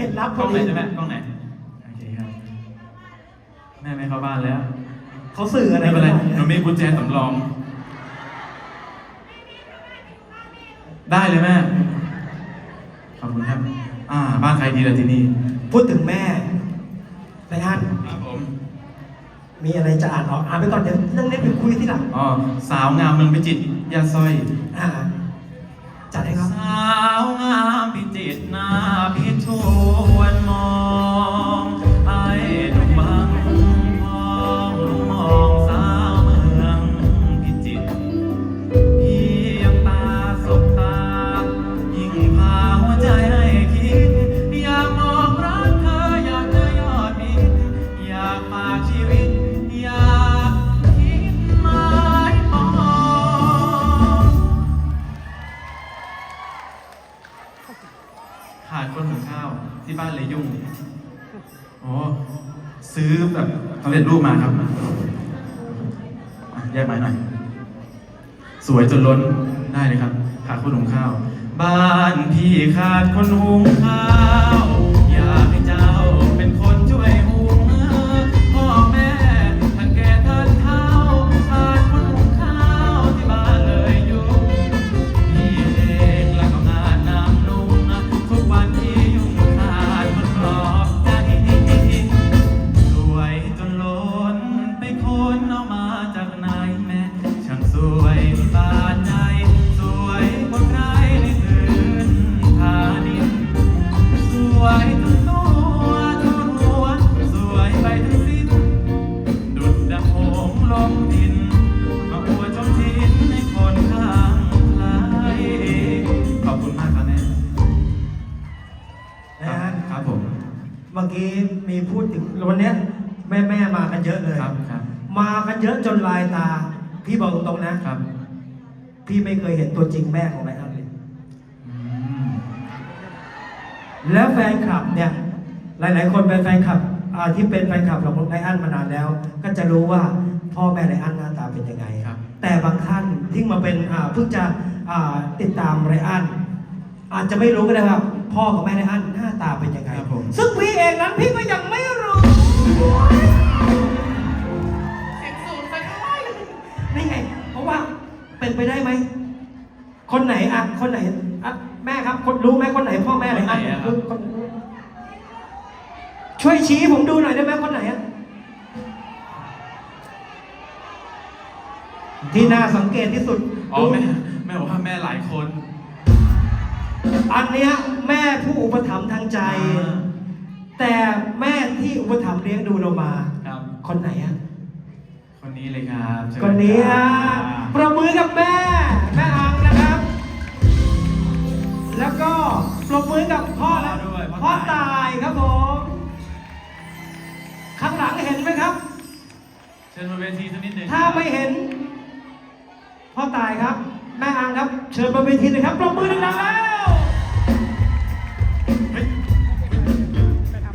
เห็นรับกพล้อองไหนดีใช่ไหมกล้องไหนโอเคครับแม่ไม่เข้าบ้านแล้วเขาสื่ออะไรไม่เป็นไรกัหนูมีกุญแจสำรอง ได้เลยแม่ขอบคุณครับ อ่า บ้านใครดีล่ะที่นี่พูดถึงแม่ไรอันครับผมมีอะไรจะอ่านออกอ่านไปก่อนเดี๋ยวเรื่องเล็กไปคุยที่หลังอ๋อสาวงามเมืองพิจิตรยาสร้อยอ่าจัดให้ครับสาวงามพิจิตรหน้าพิ ช แยกไม้หน่อย สวยจนล้นได้เลยครับ ขาดคนหุงข้าว บ้านพี่ขาดคนหุงข้าว ยอะเลยครับครับมากันเยอะจนลายตา พี่บอกตรงๆนะครับ พี่ไม่เคยเห็นตัวจริงแม่ของไรอันเลยอืมแล้วแฟนคลับเนี่ย หลาย ๆ คนเป็นแฟนคลับอ่าที่เป็นแฟนคลับของไรอันมานานแล้ว ก็จะรู้ว่าพ่อแม่ไรอันหน้าตาเป็นยังไงครับ แต่บางท่านที่มาเป็นอ่าเพิ่งจะอ่าติดตามไรอันอาจจะไม่รู้ก็ได้ว่าพ่อกับแม่ไรอันหน้าตาเป็นยังไงครับผมซึ่งพี่เองนั้นพี่ก็ยังไม่รู้ เป็นไปได้ไหม คนไหนอะ คนไหนอะแม่ครับ คนรู้ไหมคนไหนพ่อแม่ไรอันคนไหนอะครับคือคนช่วยชี้ผมดูหน่อยได้ไหมคนไหนอะ ที่น่าสังเกตที่สุดอ๋อแม่แม่บอกว่าแม่หลายคน อันเนี้ยแม่ผู้อุปถัมภ์ทางใจ อ่า แต่แม่ที่อุปถัมภ์เลี้ยงดูเรามา ครับ คนไหนอะคนนี้เลยครับเชิญคนนี้คอะรับ ประมือกับแม่ แม่อังนะครับ แล้วก็ปรบมือกับพ่อและด้วยพ่อตายครับผม ข้างหลังเห็นไหมครับ เชิญมาเวทีสักนิดหนึ่งถ้าไม่เห็น พ่อตายครับ แม่อังครับ เชิญบนเวทีเลยครับปรบมือดังๆแล้วเฮ้ย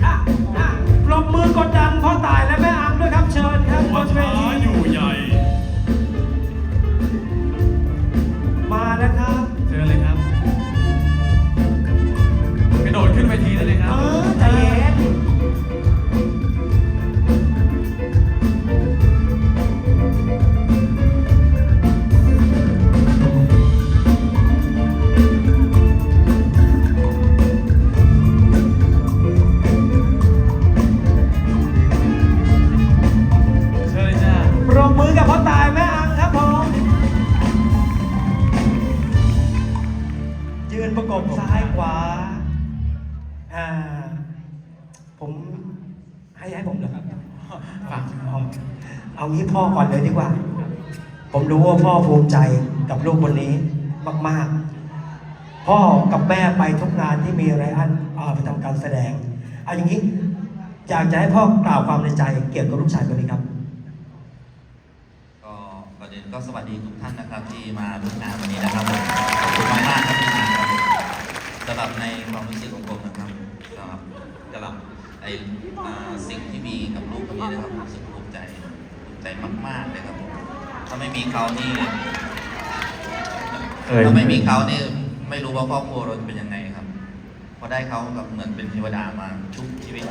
อะอะปรบมือกดดันพ่อตายและแม่อังด้วยครับ เชิญครับบนเวทีใหญ่ ขึ้นเวทีเลยคเอรับอใจเย็น พ่อก่อนเลยดีกว่า ผมรู้ว่าพ่อภูมิใจกับลูกคนนี้มาก ๆ พ่อกับแม่ไปทุกงานที่มีไรอันอ่าไปทำการแสดงเอาอย่างนี้อยากจะให้พ่อกล่าวความในใจเกี่ยวกับลูกชายคนนี้ครับก็ก่อนอื่นก็สวัสดีทุกท่านนะครับ ที่มาร่วมงานวันนี้นะครับขอบคุณมากมากครับที่มาครับสำหรับในความรู้สึกของผมนะครับสำหรับสำหรับไอสิ่งที่มีกับลูกคนนี้นะครับรู้สึก ใจภูมิใจมาก ๆ เลยครับผมถ้าไม่มีเขานี่เอ่ยถ้าไม่มีเขานี่ไม่รู้ว่าครอบครัวเราจะเป็นยังไงครับเพราะอได้เขาแบบเหมือนเป็นเทวดามาชุบชีวิต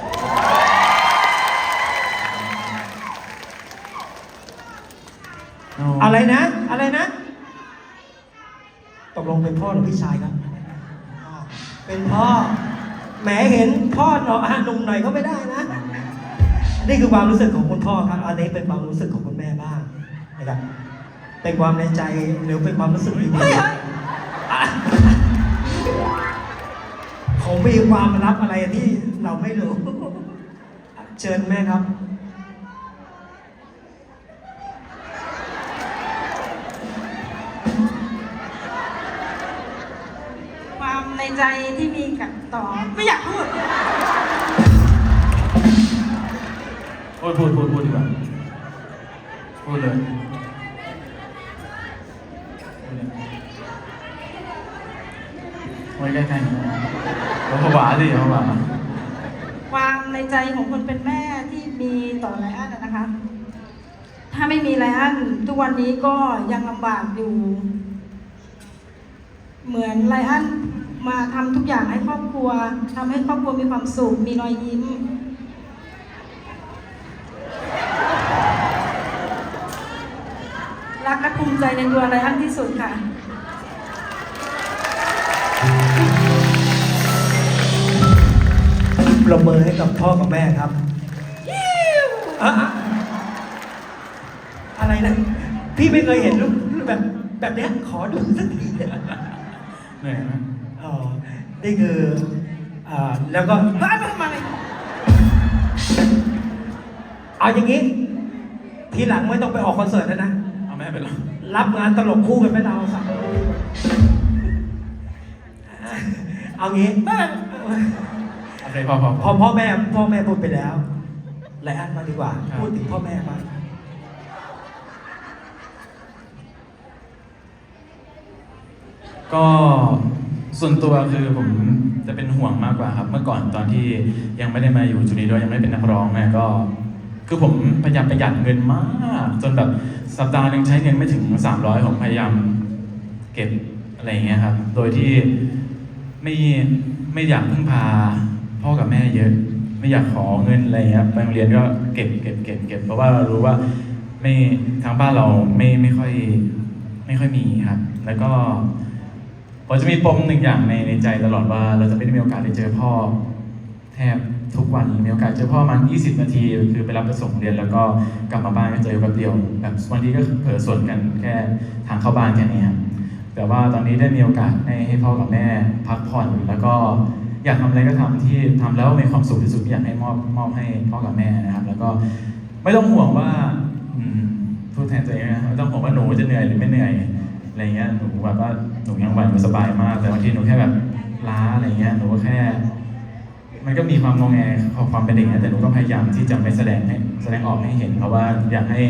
อะไรนะ อะไรนะตกลงเป็นพ่อหรือพี่ชายครับ เป็นพ่อแหมเห็นพ่อหนออะหนุ่มหน่อยก็ไม่ได้นะ นี่คือความรู้สึกของคุณพ่อครับ อันนี้เป็นความรู้สึกของคุณแม่บ้างนะครับ เป็นความในใจหรือเป็นความรู้สึกที่ดีอะผมมีความลับอะไรที่เราไม่รู้ เชิญแม่ครับ ความในใจที่มีกับต่อไม่อยากพูด พูดพูดพูดพูดดีกว่าพูดเลยพูดเลยไว้ใกล้ๆผมผวาดิผวาความในใจของคนเป็นแม่ที่มีต่อไลอ้อนนะนะคะ ถ้าไม่มีไลอ้อนทุกวันนี้ก็ยังลำบากอยู่ เหมือนไลอ้อนมาทำทุกอย่างให้ครอบครัวทำให้ครอบครัวมีความสุข มีรอยยิ้ม รักและ ภูมิใจในตัวไลอ้อนที่สุดค่ะปรบมือให้กับพ่อกับแม่ครับอะอะอะไรนะ พี่ไม่เคยเห็นรูปแบบแบบเนี้ยขอดูสักทีเถอะเหนื่อยไหมอ๋อนี่คืออ่าแล้วก็เฮ้ยมาทำอะไรเอาอย่างนี้ ทีหลังไม่ต้องไปออกคอนเสิร์ตแล้วนะ เอาแม่ไปหรอรับงานตลกคู่กันไหมเราสักเอางี้โอเคพอพอพอพ่อแม่พ่อแม่พูดไปแล้วไลอ้อนมาดีกว่าครับพูดถึงพ่อแม่มางก็ส่วนตัวคือผมจะเป็นห่วงมากกว่าครับ เมื่อก่อนตอนที่ยังไม่ได้มาอยู่จุฬาด้วยยังไม่ได้เป็นนักร้องเนี่ยก็ คือผมพยายามประหยัดเงินมาก จนแบบสัปดาห์หนึ่งใช้เงินไม่ถึง 300ผมพยายามเก็บอะไรอย่างเงี้ยครับ โดยที่ไม่ไม่อยากพึ่งพาพ่อกับแม่เยอะ ไม่อยากขอเงินอะไรเงี้ยไปโรงเรียนก็เก็บเก็บเก็บเก็บเพราะว่าเรารู้ว่าไม่ทางบ้านเราไม่ไม่ค่อยไม่ค่อยมีครับ แล้วก็ผมจะมีปมหนึ่งอย่างในในใจตลอดว่า เราจะไม่ได้มีโอกาสได้เจอพ่อแทบ ทุกวันมีโอกาสเจอพ่อประมัน20 นาที คือไปรับไปส่งเรียนแล้วก็กลับมาบ้านก็เจอแป๊บเดียวแบบบางทีก็เผลอสวนกันแค่ทางเข้าบ้านแค่นี้ครับแต่ว่าตอนนี้ได้มีโอกาสให้ให้พ่อกับแม่พักผ่อนแล้วก็อยากทำอะไรก็ทำที่ทำแล้วมีความสุขที่สุดอยากให้มอบมอบให้พ่อกับแม่นะครับ แล้วก็ไม่ต้องห่วงว่าพูดแทนตัวเองนะไม่ต้องห่วงว่าหนูจะเหนื่อยหรือไม่เหนื่อยอะไรเงี้ยหนูแบบว่าหนูยังไหวหนูสบายมาก แต่บางทีหนูแค่แบบล้าอะไรเงี้ยหนูก็แค่ มันก็มีความงงแงของความเป็นเด็กนะแต่หนูก็พยายามที่จะไม่แสดงให้แสดงออกให้เห็น เพราะว่าอยากให้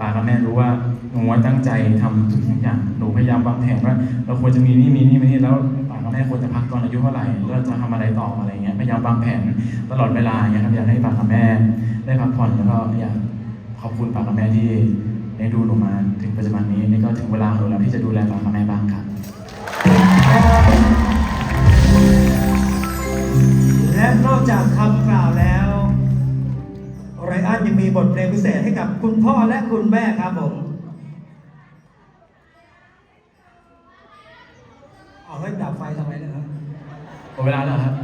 ป้ากับแม่รู้ว่าหนูว่าตั้งใจทำทุกอย่างหนูพยายามวางแผนว่า เราควรจะมีนี่มีนี่มีนี่แล้วป้ากับแม่ควรจะพักตอนอายุเท่าไหร่แล้วเราจะทำอะไรต่ออะไรเงี้ยพยายามวางแผนตลอดเวลาเงี้ยครับอยากให้ป้ากับแม่ ได้พักผ่อนแล้วก็อยากขอบคุณป้ากับแม่ที่ได้ดูหนูมาถึงปัจจุบันนี้นี่ก็ถึงเวลาของเราที่จะดูแลป้ากับแม่บ้างครับ และนอกจากคำกล่าวแล้วไรอันยังมีบทเพลงพิเศษให้กับคุณพ่อและคุณแม่ครับผมเอาให้ดับไฟทำไมนะครับหมดเวลาแล้วครับ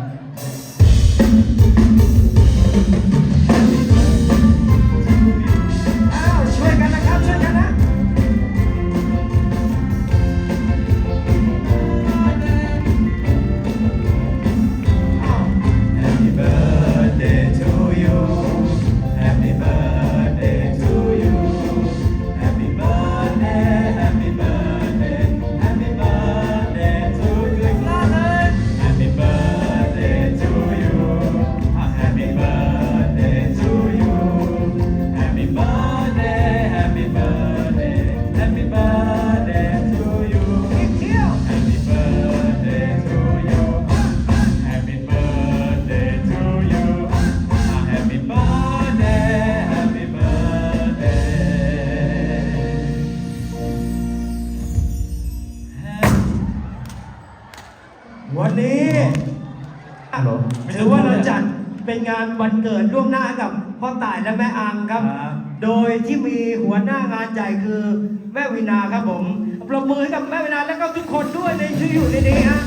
พ่อต่ายและแม่อังครับครับ โดยที่มีหัวหน้างานใหญ่คือแม่วินาครับผมปรบมือให้กับแม่วินาและก็ทุกคนด้วยในที่อยู่ในนี้ฮะ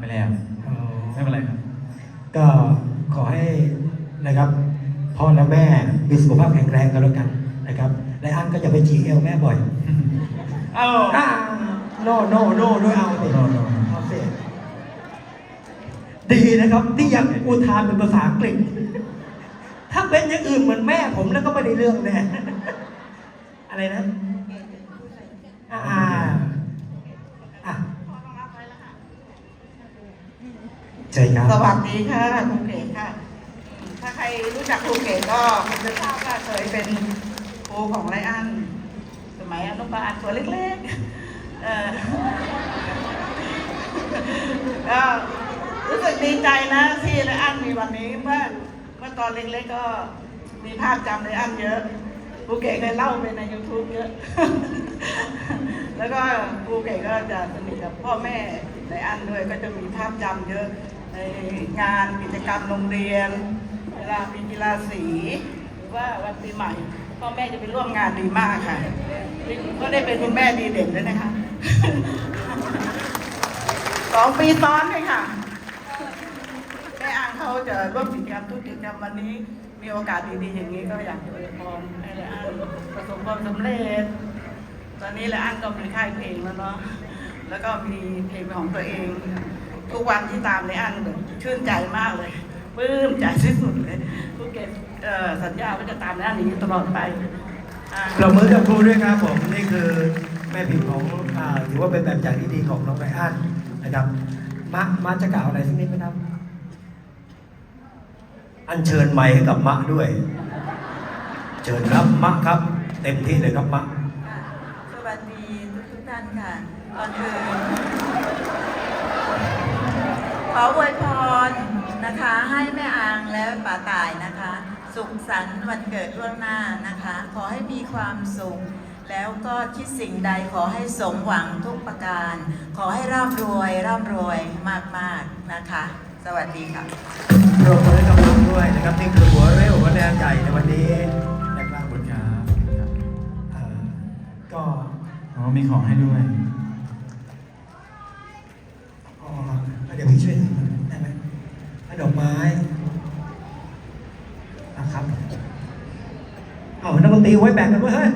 ไปแล้วไม่เป็นไรครับ ก็ขอให้นะครับพ่อและแม่มีสุขภาพแข็งแรงกันแล้วกันนะครับและอันก็อย่าไปจีเอวแม่บ่อยเอ้าอ่าโนโนโนด้วยเอาสิ No, no. เอาสิดีนะครับ ที่ยังอุทานเป็นภาษาอังกฤษ ถ้าเป็นอย่างอื่นเหมือนแม่ผมแล้วก็ไม่ได้เรื่องแน่อะไรนะอ่าอะ เชิญครับสวัสดีค่ะครูเก๋ค่ะ ถ้าใครรู้จักครูเก๋ก็คงจะทราบว่าเคยเป็นครูของไรอัน สมัยอนุบาลตัวเล็กๆเออก็รู้สึกดีใจนะที่ไรอันมีวันนี้เมื่อเมื่อตอนเล็กๆก็มีภาพจำไรอันเยอะครูเก๋เคยเล่าไปใน YouTube เยอะ แล้วก็ครูเก๋ก็จะสนิทกับพ่อแม่ไรอันด้วยก็จะมีภาพจำเยอะ งานกิจกรรมโรงเรียน เวลามีกีฬาสีหรือว่าวันปีใหม่พ่อแม่จะไปร่วมงานดีมากค่ะก็ได้เป็นคุณแม่ดีเด่นด้วยนะคะสองปีซ้อนเลยค่ะแม่อ่างเขาจะร่วมกิจกรรมทุกกิจกรรมวันนี้ มีโอกาสดีๆอย่างนี้ก็อยากจะอวยพรให้แม่อ่างประสบความสำเร็จ ตอนนี้แหละอันก็มีค่ายเพลงแล้วเนาะแล้วก็มีเพลงของตัวเอง ทุกวันที่ตามในอันแบบชื่นใจมากเลยปลื้มใจที่สุดเลยทุกเกตเอ่อสัญญาว่าจะตามในอันนี้ตลอดไปอ่าปรบมือกับครูด้วยครับผมนี่คือแม่พิมพ์ของอ่าถือว่าเป็นแบบอย่างที่ดีของน้องไรอันนะครับมะมะจะกล่าวอะไรสักนิดไหมครับ อัญเชิญไมค์ให้กับมะด้วย เชิญครับมะครับ เต็มที่เลยครับมะค่ะสวัสดีทุกทุกๆท่านค่ะก่อนอื่นข ออวยพรนะคะให้แม่อางและป๋าต่ายนะคะ สุขสันต์วันเกิดล่วงหน้านะคะ ขอให้มีความสุข แล้วก็คิดสิ่งใดขอให้สมหวังทุกประการ ขอให้ร่ำรวยร่ำรวยมากๆนะคะ สวัสดีค่ะปรบมือให้กับน้องด้วยนะครับนี่คือหัวเร็วหัวแดงใหญ่ในวันนี้นะครับขอบคุณครับอ่าก็อ๋อมีของให้ด้วย อ๋อเดี๋ยวพี่ช่วยถือได้ไหมให้ดอกไม้นะครับเอานักดน ตรีไว้แบ่งกันไว้เฮ้ย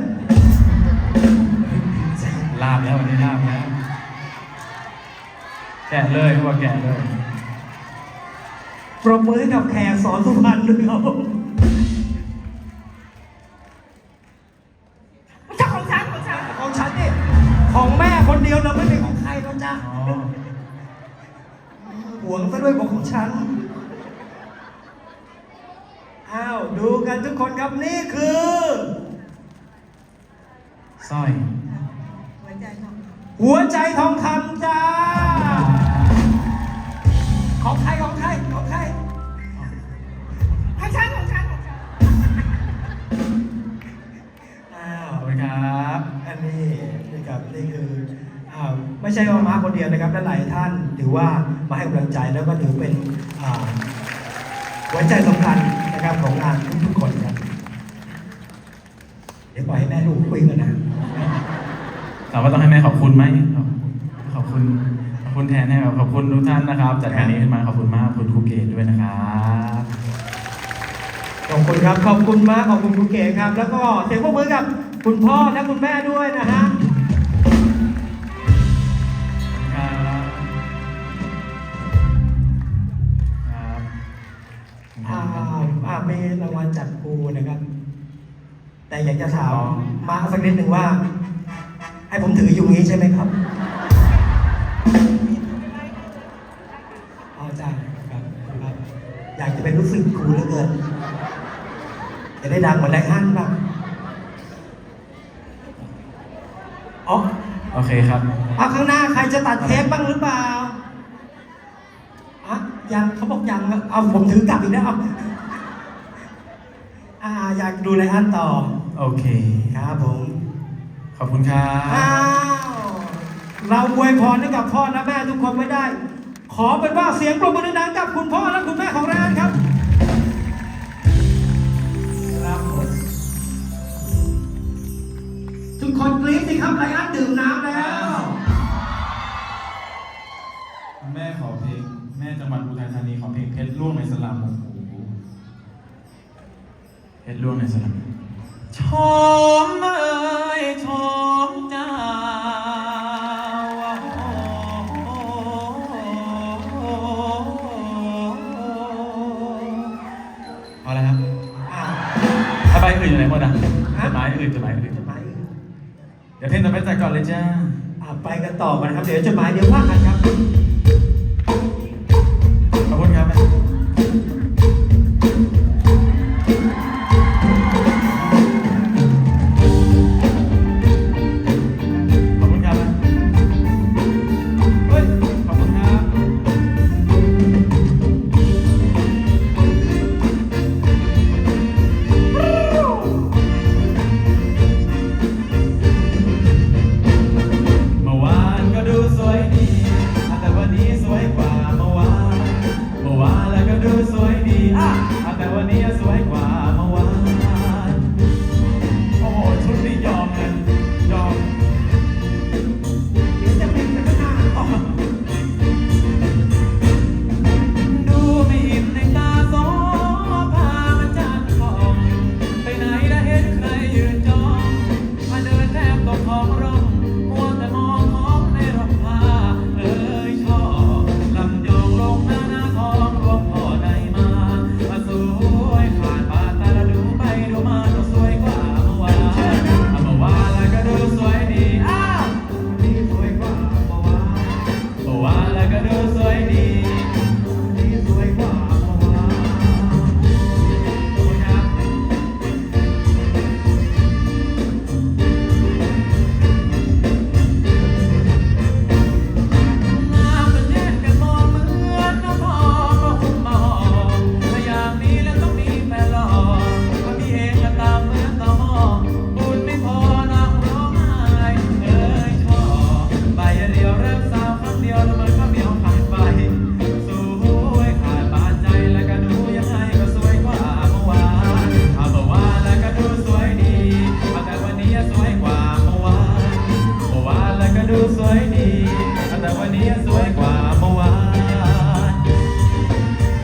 ลาบแล้ววันนี้ลาบแล้ว แกะเลยเขาบอกแกะเลยปรบมือให้กับแขกสอนสุพรรณด้วยครับเจ้าของฉันของฉันของฉันนี่ของแม่คนเดียวเราไม่เป็นของใครแล้วจ้าอ๋อ หวงซะด้วยบอกของฉัน อ้าว ดูกันทุกคนครับนี่คือสร้อย หัวใจทองหัวใจทองคำจ้า ของใครของใครของใครของฉันของฉันของฉันอ้าวขอบคุณครับ อันนี้นะครับนี่คืออ่าไม่ใช่ว่ามาคนเดียวนะครับและหลายท่านถือว่ามาให้กำลังใจแล้วก็ถือเป็นอ่า หัวใจสำคัญ นะครับของงานทุกๆคนครับเดี๋ยวปล่อยให้แม่ลูกคุยกันนะถามว่าต้องให้แม่ขอบคุณไหมขอบคุณขอบคุณแทนให้ขอบคุณทุกท่านนะครับ จัดงานนี้ขึ้นมาขอบคุณมากขอบคุณครูเกตด้วยนะครับขอบคุณครับขอบคุณมากขอบคุณคุณเก๋ครับ แล้วก็เสียงปรบมือกับคุณพ่อและคุณแม่ด้วยนะฮะ จากครูนะครับ แต่อยากจะถามมาสักนิดหนึ่งว่า ให้ผมถืออยู่งี้ใช่ไหมครับเอาจารครับครับ อยากจะเป็นรู้สึกครูเหลือเกินจะได้ดังเหมือนไรฮั่นบ้างอ๋อโอเคครับเอาข้างหน้าใครจะตัดเทปบ้างหรือเปล่าอะยังเขาบอกยังเอาผมถือกลับอีกแล้วเอา อ่าอยากดูไรอันต่อ โอเค ครับผม ขอบคุณครัอ้าบวเราอวยพรให้กับพ่อและแม่ทุกคนไม่ได้ ขอเป็นว่าเสียงปรบมือดังๆกับคุณพ่อและคุณแม่ของไรอันครับ ครับผมทุกคนกรี๊ดสิครับไรอันดื่มน้ำแล้ว แม่ขอเพลง แม่จังหวัดอุทัยธานีขอเพลงเพชรล่วงในสลัมโอ้โห เพชรล่วงในสลัมชมเอ้ยชมเจ้าพอแล้วครับอ้าวถ้าใบอื่นอยู่ไหนหมดอะจดหมายอื่นจดหมายอื่นจดหมายอื่นเดี๋ยวเพลงต่อไปจากก่อนเลยจ้า อ่าไปกันต่อกันนะครับ เดี๋ยวจดหมายเดี๋ยวว่ากันครับ ตกท้องร่องมั